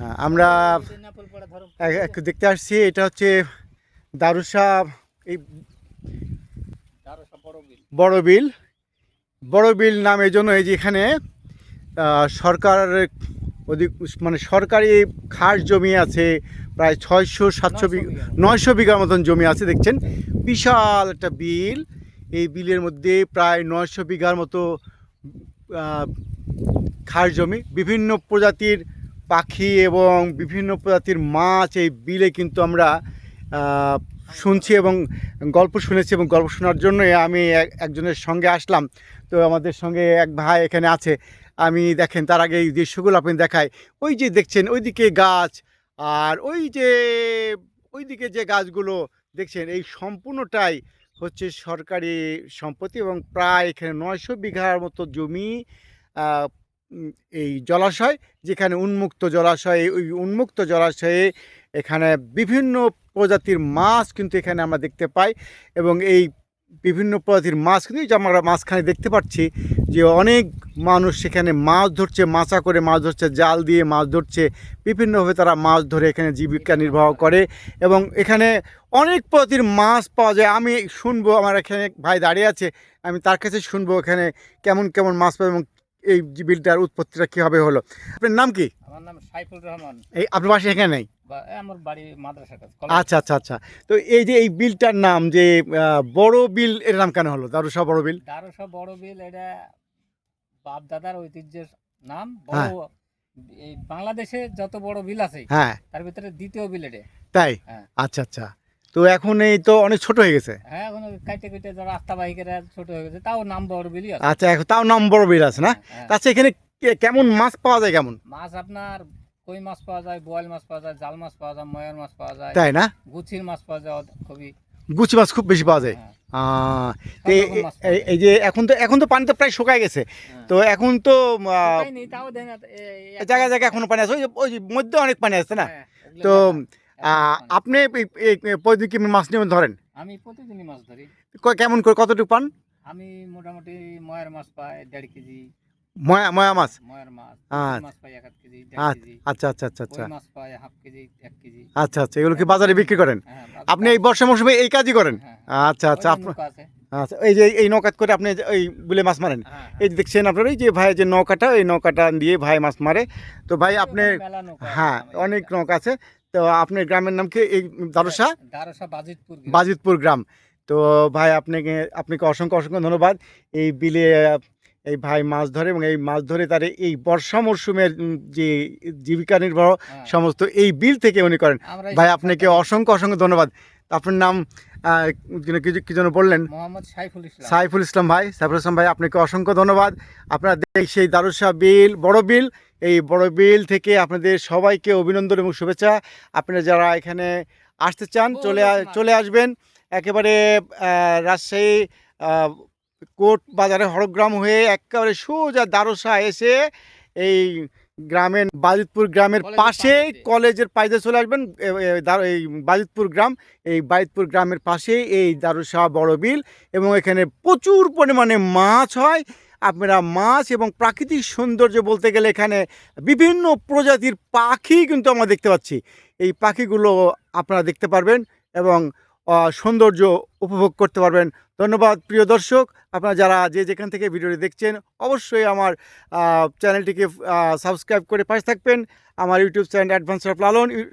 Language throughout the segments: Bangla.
হ্যাঁ, আমরা দেখতে আসছি এটা হচ্ছে দারুসা এই বড় বিল। বড় বিল। নাম এই জন্য এই যে এখানে সরকার অধিক মানে সরকারি খাস জমি আছে প্রায় ছয়শো সাতশো বিঘা নয়শো বিঘার মতন জমি আছে দেখছেন? বিশাল একটা বিল। এই বিলের মধ্যে প্রায় নয়শো বিঘার মতো খাস জমি। বিভিন্ন প্রজাতির পাখি এবং বিভিন্ন প্রজাতির মাছ এই বিলে কিন্তু আমরা শুনছি এবং গল্প শুনেছি এবং গল্প শোনার জন্যই আমি এক- একজনের সঙ্গে আসলাম। তো আমাদের সঙ্গে এক ভাই এখানে আছে। আমি দেখেন তার আগে এই দৃশ্যগুলো আপনি দেখায় ওই যে দেখছেন, ওইদিকে গাছ আর ওই যে, ওইদিকে যে গাছগুলো দেখছেন, এই সম্পূর্ণটাই হচ্ছে সরকারি সম্পত্তি এবং প্রায় এখানে নয়শো বিঘার মতো জমি এই জলাশয়, যেখানে উন্মুক্ত জলাশয়ে, ওই উন্মুক্ত জলাশয়ে এখানে বিভিন্ন প্রজাতির মাছ কিন্তু এখানে আমরা দেখতে পাই এবং এই বিভিন্ন প্রজাতির মাছ কিন্তু আমরা মাঝখানে দেখতে পাচ্ছি যে অনেক মানুষ সেখানে মাছ ধরছে মাছা করে মাছ ধরছে, জাল দিয়ে মাছ ধরছে, বিভিন্নভাবে তারা মাছ ধরে এখানে জীবিকা নির্বাহ করে এবং এখানে অনেক প্রজাতির মাছ পাওয়া যায়। আমি শুনব, আমার এখানে ভাই দাঁড়িয়ে আছে, আমি তার কাছে শুনব এখানে কেমন কেমন মাছ পাবে এবং এই বিলটার উৎপত্তিটা কীভাবে হলো? আপনার নাম কি? আমার নাম সাইফুল রহমান। এই আপনার বাসা এখানে নেই? বা আমার বাড়ি মাদ্রাসার কাছে আচ্ছা আচ্ছা আচ্ছা। তো এই যে এই বিলটার নাম যে বড় বিল এর নাম কেন হলো? দারুসা বড় বিল? দারুসা বড় বিল এটা বাপ দাদার ঐতিহ্যের নাম। হ্যাঁ। বড় এই বাংলাদেশে যত বড় বিল আছে হ্যাঁ। তার ভিতরে দ্বিতীয় বিল এটা। তাই? হ্যাঁ। আচ্ছা আচ্ছা। তো এখন এই তো অনেক ছোট হয়ে গেছে। হ্যাঁ এখন কাইটে কেটে রাস্তা বাহিকেরা ছোট হয়ে গেছে তাও নাম বড় বিলই আছে। আচ্ছা এখন তাও নাম বড় বিল আছে না? হ্যাঁ। আচ্ছা এখানে কেমন মাছ পাওয়া যায় কেমন? মাছ আপনার কই মাছ পাওয়া যায় বোয়াল মাছ পাওয়া যায় জাল মাছ পাওয়া যায় ময়ার মাছ পাওয়া যায় তাই না? গুছির মাছ পাওয়া যায় খুবই। গুচি মাছ খুব বেশি পাওয়া যায়। হ্যাঁ, আহ, তো এই- যে এখন তো এখন তো পানি তো প্রায় শুকায় গেছে। হ্যাঁ। তো এখন তো জায়গায় জায়গায় এখনও পানি আছে। ওই মধ্যে অনেক পানি আছে না? তো আপনি এই- এই- এই প্রতিদিন মাছ নিয়ে ধরেন? আমি প্রতিদিনই মাছ ধরি। কেমন করে কতটুকু পান? আমি মোটামুটি ময়ের মাছ পাই দেড় কেজি। ময়া ময়া মাছ? ময়ের মাছ আচ্ছা। মাছ পাই এক কেজি আচ্ছা আচ্ছা আচ্ছা আচ্ছা আচ্ছা। মাছ পাই হাফ কেজি এক কেজি। আচ্ছা আচ্ছা এগুলো কি বাজারে বিক্রি করেন? হ্যাঁ, আপনি এই বর্ষা মৌসুমে এই কাজই করেন? হ্যাঁ, আচ্ছা আচ্ছা ওই আপনার আচ্ছা এই যে এই নৌকাত করে আপনি ওই বিলে মাছ মারেন? হ্যাঁ, হ্যাঁ। এই যে দেখছেন আপনার এই যে ভাই যে নৌকাটা এই নৌকাটা দিয়ে ভাই মাছ মারে। তো ভাই আপনি হ্যাঁ অনেক নৌকা আছে। তো আপনার গ্রামের নাম কি? এই দারসা? দারসা বাজিতপুর গ্রাম। বাজিতপুর গ্রাম। তো ভাই আপনাকে আপনাকে অসংখ্য অসংখ্য ধন্যবাদ। এই বিলে এই ভাই মাছ ধরে এবং এই মাছ ধরে তার এই বর্ষা মরশুমের যে জীবিকা নির্বাহ হ্যাঁ। সমস্ত এই বিল থেকে উনি করেন। ভাই আপনাকে অসংখ্য অসংখ্য ধন্যবাদ। আপনার নাম আহ, কি- যেন বললেন? মোহাম্মদ সাইফুল ইসলাম। সাইফুল ইসলাম ভাই সাইফুল ইসলাম ভাই আপনাকে অসংখ্য ধন্যবাদ। আপনারা দেখ সেই দারুসা বিল বড় বিল এই বড় বিল থেকে আপনাদের সবাইকে অভিনন্দন এবং শুভেচ্ছা। আপনারা যারা এখানে আসতে চান চলে চলে আসবেন। একেবারে রাজশাহী কোট বাজারে হরগ্রাম হয়ে একেবারে সোজা দারুসা এসে এই গ্রামের বাজিতপুর গ্রামের পাশে পাশেই। কলেজের পাশে চলে আসবেন এই বাজিতপুর গ্রাম। এই বাজিতপুর গ্রামের পাশে এই দারুসা বড় বিল এবং এখানে প্রচুর পরিমাণে মাছ হয়। আপনারা মাছ এবং প্রাকৃতিক সৌন্দর্য বলতে গেলে এখানে বিভিন্ন প্রজাতির পাখি কিন্তু আমরা দেখতে পাচ্ছি। এই পাখিগুলো আপনারা দেখতে পারবেন এবং সৌন্দর্য উপভোগ করতে পারবেন। ধন্যবাদ প্রিয় দর্শক। আপনারা যারা যে যেখান থেকে ভিডিওটি দেখছেন, অবশ্যই আমার চ্যানেলটিকে সাবস্ক্রাইব করে পাশে থাকবেন। আমার YouTube channel advance of Lalon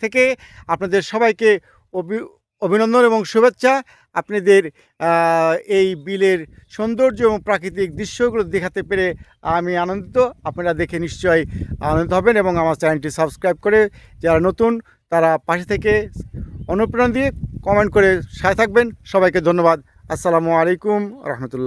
থেকে আপনাদের সবাইকে অভি- অভিনন্দন এবং শুভেচ্ছা। আপনাদের এই বিলের সৌন্দর্য এবং প্রাকৃতিক দৃশ্যগুলো দেখাতে পেরে আমি আনন্দিত। আপনারা দেখে নিশ্চয়ই আনন্দিত হবেন এবং আমার চ্যানেলটি সাবস্ক্রাইব করে যারা নতুন, তারা পাশে থেকে অনুপ্রেরণা দিয়ে কমেন্ট করে সায় থাকবেন। সবাইকে ধন্যবাদ। আসসালামু আলাইকুম রহমতুল্লাহ।